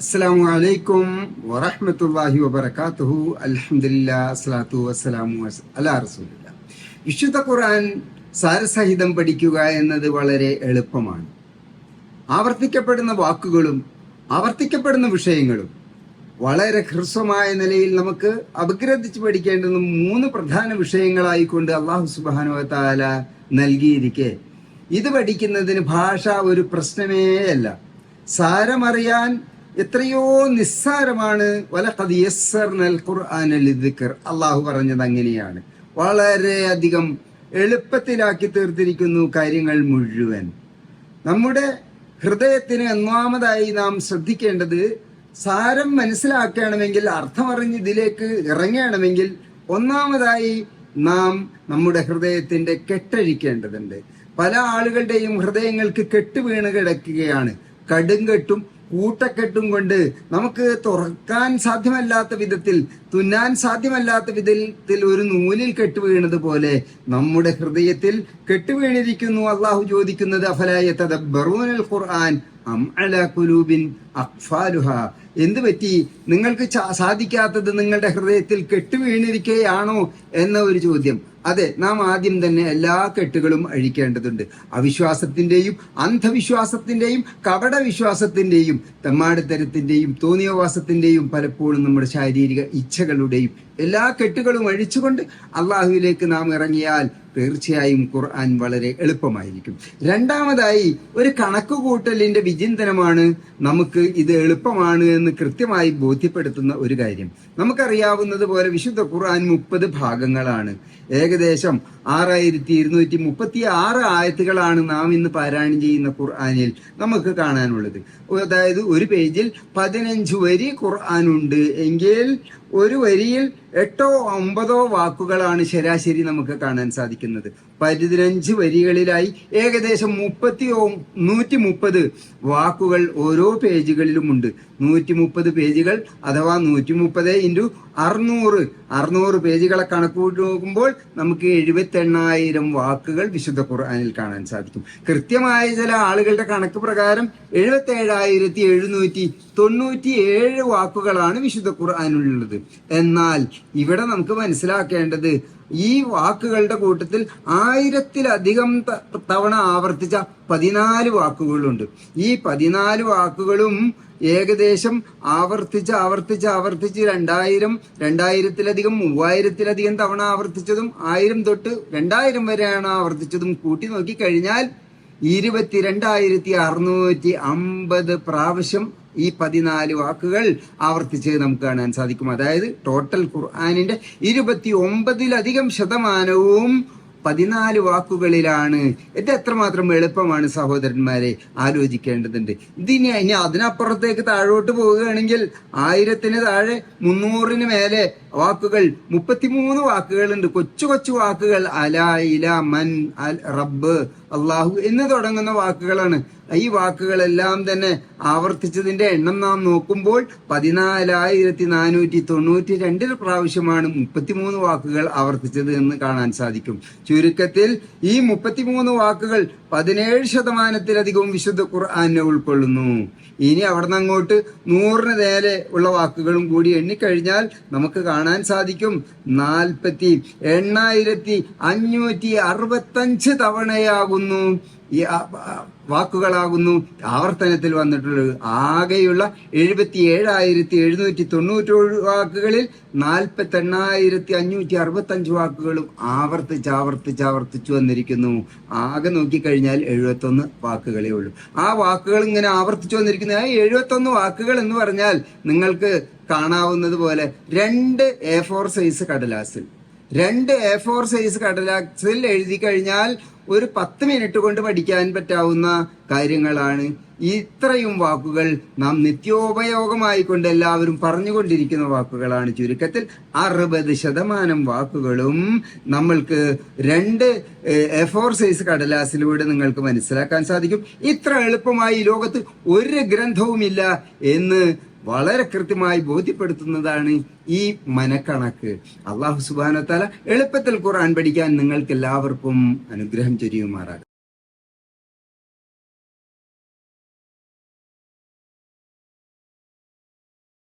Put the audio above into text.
അസ്സാം വലൈക്കും വറഹമത്തല്ലാഹി വബർക്കാത്തുഹു അലഹമില്ല അസ്ലാത്തു വസ്സലാമു അലാ റസൂലില്ല. വിശുദ്ധ ഖുർആൻ സാരസഹിതം പഠിക്കുക എന്നത് വളരെ എളുപ്പമാണ്. ആവർത്തിക്കപ്പെടുന്ന വാക്കുകളും ആവർത്തിക്കപ്പെടുന്ന വിഷയങ്ങളും വളരെ ഹ്രസ്വമായ നിലയിൽ നമുക്ക് അപഗ്രഥിച്ച് പഠിക്കേണ്ടുന്ന മൂന്ന് പ്രധാന വിഷയങ്ങളായിക്കൊണ്ട് അള്ളാഹു സുബാനു താല നൽകിയിരിക്കെ. ഇത് പഠിക്കുന്നതിന് ഭാഷ ഒരു പ്രശ്നമേ അല്ല. സാരമറിയാൻ എത്രയോ നിസ്സാരമാണ്. അള്ളാഹു പറഞ്ഞത് അങ്ങനെയാണ്. വളരെയധികം എളുപ്പത്തിലാക്കി തീർത്തിരിക്കുന്നു കാര്യങ്ങൾ മുഴുവൻ. നമ്മുടെ ഹൃദയത്തിന് ഒന്നാമതായി നാം ശ്രദ്ധിക്കേണ്ടത് സാരം മനസ്സിലാക്കണമെങ്കിൽ അർത്ഥമറിഞ്ഞ് ഇതിലേക്ക് ഇറങ്ങണമെങ്കിൽ ഒന്നാമതായി നാം നമ്മുടെ ഹൃദയത്തിന്റെ കെട്ടഴിക്കേണ്ടതുണ്ട്. പല ആളുകളുടെയും ഹൃദയങ്ങൾക്ക് കെട്ടുവീണ് കിടക്കുകയാണ്. കടുങ്കെട്ടും കൂട്ടക്കെട്ടും കൊണ്ട് നമുക്ക് തുറക്കാൻ സാധ്യമല്ലാത്ത വിധത്തിൽ തുന്നാൻ സാധ്യമല്ലാത്ത വിധത്തിൽ ഒരു നൂലിൽ കെട്ടുവീണത് പോലെ നമ്മുടെ ഹൃദയത്തിൽ കെട്ടുവീണിരിക്കുന്നു അള്ളാഹു ചോദിക്കുന്നത് അഫലായ ഖുർആൻ അം അല പറ്റി? നിങ്ങൾക്ക് സാധിക്കാത്തത് നിങ്ങളുടെ ഹൃദയത്തിൽ കെട്ടുവീണിരിക്കുകയാണോ എന്ന ഒരു ചോദ്യം. അതെ നാം ആദ്യം തന്നെ എല്ലാ കെട്ടുകളും അഴിക്കേണ്ടതുണ്ട്. അവിശ്വാസത്തിന്റെയും അന്ധവിശ്വാസത്തിന്റെയും കപട വിശ്വാസത്തിന്റെയും തെമ്മാടിത്തരത്തിന്റെയും തോന്നിയവാസത്തിന്റെയും പലപ്പോഴും നമ്മുടെ ശാരീരിക ഇച്ഛകളുടെയും എല്ലാ കെട്ടുകളും അഴിച്ചുകൊണ്ട് അള്ളാഹുവിലേക്ക് നാം ഇറങ്ങിയാൽ തീർച്ചയായും ഖുർആൻ വളരെ എളുപ്പമായിരിക്കും. രണ്ടാമതായി ഒരു കണക്കുകൂട്ടലിന്റെ വിചിന്തനമാണ് നമുക്ക് ഇത് എളുപ്പമാണ് എന്ന് കൃത്യമായി ബോധ്യപ്പെടുത്തുന്ന ഒരു കാര്യം. നമുക്കറിയാവുന്നത് പോലെ വിശുദ്ധ ഖുർആൻ മുപ്പത് ഭാഗങ്ങളാണ്. ഏകദേശം ആറായിരത്തി ഇരുന്നൂറ്റി മുപ്പത്തി ആറ് ആയത്തുകളാണ് നാം ഇന്ന് പാരായണം ചെയ്യുന്ന ഖുർആാനിൽ നമുക്ക് കാണാനുള്ളത്. അതായത് ഒരു പേജിൽ പതിനഞ്ച് വരി ഖുർആാനുണ്ട്. എങ്കിൽ ഒരു വരിയിൽ എട്ടോ ഒമ്പതോ വാക്കുകളാണ് ശരാശരി നമുക്ക് കാണാൻ സാധിക്കുന്നത്. പതിനഞ്ച് വരികളിലായി ഏകദേശം മുപ്പത്തി നൂറ്റി മുപ്പത് വാക്കുകൾ ഓരോ പേജുകളിലുമുണ്ട്. നൂറ്റി മുപ്പത് പേജുകൾ അഥവാ നൂറ്റി മുപ്പത് ഇന്റു അറുന്നൂറ്. അറുന്നൂറ് പേജുകളെ കണക്കൂട്ടുമ്പോൾ നമുക്ക് എഴുപത്തി എണ്ണായിരം വാക്കുകൾ വിശുദ്ധ ഖുർആാനിൽ കാണാൻ സാധിക്കും. കൃത്യമായ ചില ആളുകളുടെ കണക്ക് പ്രകാരം എഴുപത്തി ഏഴായിരത്തി എഴുന്നൂറ്റി തൊണ്ണൂറ്റി ഏഴ് വാക്കുകളാണ് വിശുദ്ധ ഖുർആാനുള്ളത് എന്നാൽ ഇവിടെ നമുക്ക് മനസ്സിലാക്കേണ്ടത് ഈ വാക്കുകളുടെ കൂട്ടത്തിൽ ആയിരത്തിലധികം തവണ ആവർത്തിച്ച പതിനാല് വാക്കുകളുണ്ട്. ഈ പതിനാല് വാക്കുകളും ഏകദേശം ആവർത്തിച്ച് ആവർത്തിച്ച് ആവർത്തിച്ച് രണ്ടായിരം രണ്ടായിരത്തിലധികം മൂവായിരത്തിലധികം തവണ ആവർത്തിച്ചതും ആയിരം തൊട്ട് രണ്ടായിരം വരെയാണ് ആവർത്തിച്ചതും കൂട്ടി നോക്കി കഴിഞ്ഞാൽ ഇരുപത്തിരണ്ടായിരത്തി അറുന്നൂറ്റി അമ്പത് പ്രാവശ്യം ഈ പതിനാല് വാക്കുകൾ ആവർത്തിച്ച് നമുക്ക് കാണാൻ സാധിക്കും. അതായത് ടോട്ടൽ ഖുർആാനിന്റെ ഇരുപത്തി ഒമ്പതിലധികം ശതമാനവും പതിനാല് വാക്കുകളിലാണ്. ഇത് എത്രമാത്രം എളുപ്പമാണ് സഹോദരന്മാരെ ആലോചിക്കേണ്ടതുണ്ട്. ഇതിന് ഇനി അതിനപ്പുറത്തേക്ക് താഴോട്ട് പോവുകയാണെങ്കിൽ ആയിരത്തിന് താഴെ മുന്നൂറിന് മേലെ വാക്കുകൾ മുപ്പത്തിമൂന്ന് വാക്കുകളുണ്ട്. കൊച്ചു കൊച്ചു വാക്കുകൾ അല ഇല മൻ അൽ റബ്ബ് അള്ളാഹു എന്ന് തുടങ്ങുന്ന വാക്കുകളാണ്. ഈ വാക്കുകളെല്ലാം തന്നെ ആവർത്തിച്ചതിന്റെ എണ്ണം നാം നോക്കുമ്പോൾ പതിനാലായിരത്തി നാനൂറ്റി തൊണ്ണൂറ്റി രണ്ടിൽ പ്രാവശ്യമാണ് മുപ്പത്തിമൂന്ന് വാക്കുകൾ ആവർത്തിച്ചത് എന്ന് കാണാൻ സാധിക്കും. ചുരുക്കത്തിൽ ഈ മുപ്പത്തിമൂന്ന് വാക്കുകൾ പതിനേഴ് ശതമാനത്തിലധികവും വിശുദ്ധ ഖുർആാനെ ഉൾക്കൊള്ളുന്നു. ഇനി അവിടെ നിന്ന് അങ്ങോട്ട് നൂറിന് നേരെ ഉള്ള വാക്കുകളും കൂടി എണ്ണിക്കഴിഞ്ഞാൽ നമുക്ക് കാണാൻ സാധിക്കും നാൽപ്പത്തി എണ്ണായിരത്തി അഞ്ഞൂറ്റി അറുപത്തഞ്ച് തവണയാകുന്നു. ഈ വാക്കുകളാകുന്നു. ആവർത്തനത്തിൽ വന്നിട്ടുള്ളത് ആകെയുള്ള എഴുപത്തി ഏഴായിരത്തി എഴുന്നൂറ്റി തൊണ്ണൂറ്റേഴ് വാക്കുകളിൽ നാൽപ്പത്തി എണ്ണായിരത്തി അഞ്ഞൂറ്റി അറുപത്തി അഞ്ച് വാക്കുകളും ആവർത്തിച്ച് ആവർത്തിച്ച് ആവർത്തിച്ചു വന്നിരിക്കുന്നു. ആകെ നോക്കിക്കഴിഞ്ഞാൽ എഴുപത്തൊന്ന് വാക്കുകളേ ഉള്ളൂ. ആ വാക്കുകൾ ഇങ്ങനെ ആവർത്തിച്ചു വന്നിരിക്കുന്ന. ആ എഴുപത്തൊന്ന് വാക്കുകൾ എന്ന് പറഞ്ഞാൽ നിങ്ങൾക്ക് കാണാവുന്നത് പോലെ രണ്ട് എ ഫോർ സൈസ് കടലാസിൽ. രണ്ട് എ ഫോർ സൈസ് കടലാസിൽ എഴുതി കഴിഞ്ഞാൽ ഒരു പത്ത് മിനിറ്റ് കൊണ്ട് പഠിക്കാൻ പറ്റാവുന്ന കാര്യങ്ങളാണ്. ഇത്രയും വാക്കുകൾ നാം നിത്യോപയോഗമായി കൊണ്ട് എല്ലാവരും പറഞ്ഞുകൊണ്ടിരിക്കുന്ന വാക്കുകളാണ് ചുരുക്കത്തിൽ അറുപത് ശതമാനം വാക്കുകളും. നമ്മൾക്ക് രണ്ട് എ ഫോർ സൈസ് കടലാസിലൂടെ നിങ്ങൾക്ക് മനസ്സിലാക്കാൻ സാധിക്കും. ഇത്ര എളുപ്പമായി ലോകത്ത് ഒരു ഗ്രന്ഥവുമില്ല എന്ന് വളരെ കൃത്യമായി ബോധ്യപ്പെടുത്തുന്നതാണ് ഈ മനക്കണക്ക്. അള്ളാഹു സുബാനത്താല എളുപ്പത്തിൽ ഖുർആൻ പഠിക്കാൻ നിങ്ങൾക്ക് എല്ലാവർക്കും അനുഗ്രഹം ചൊരിയുമാറാകും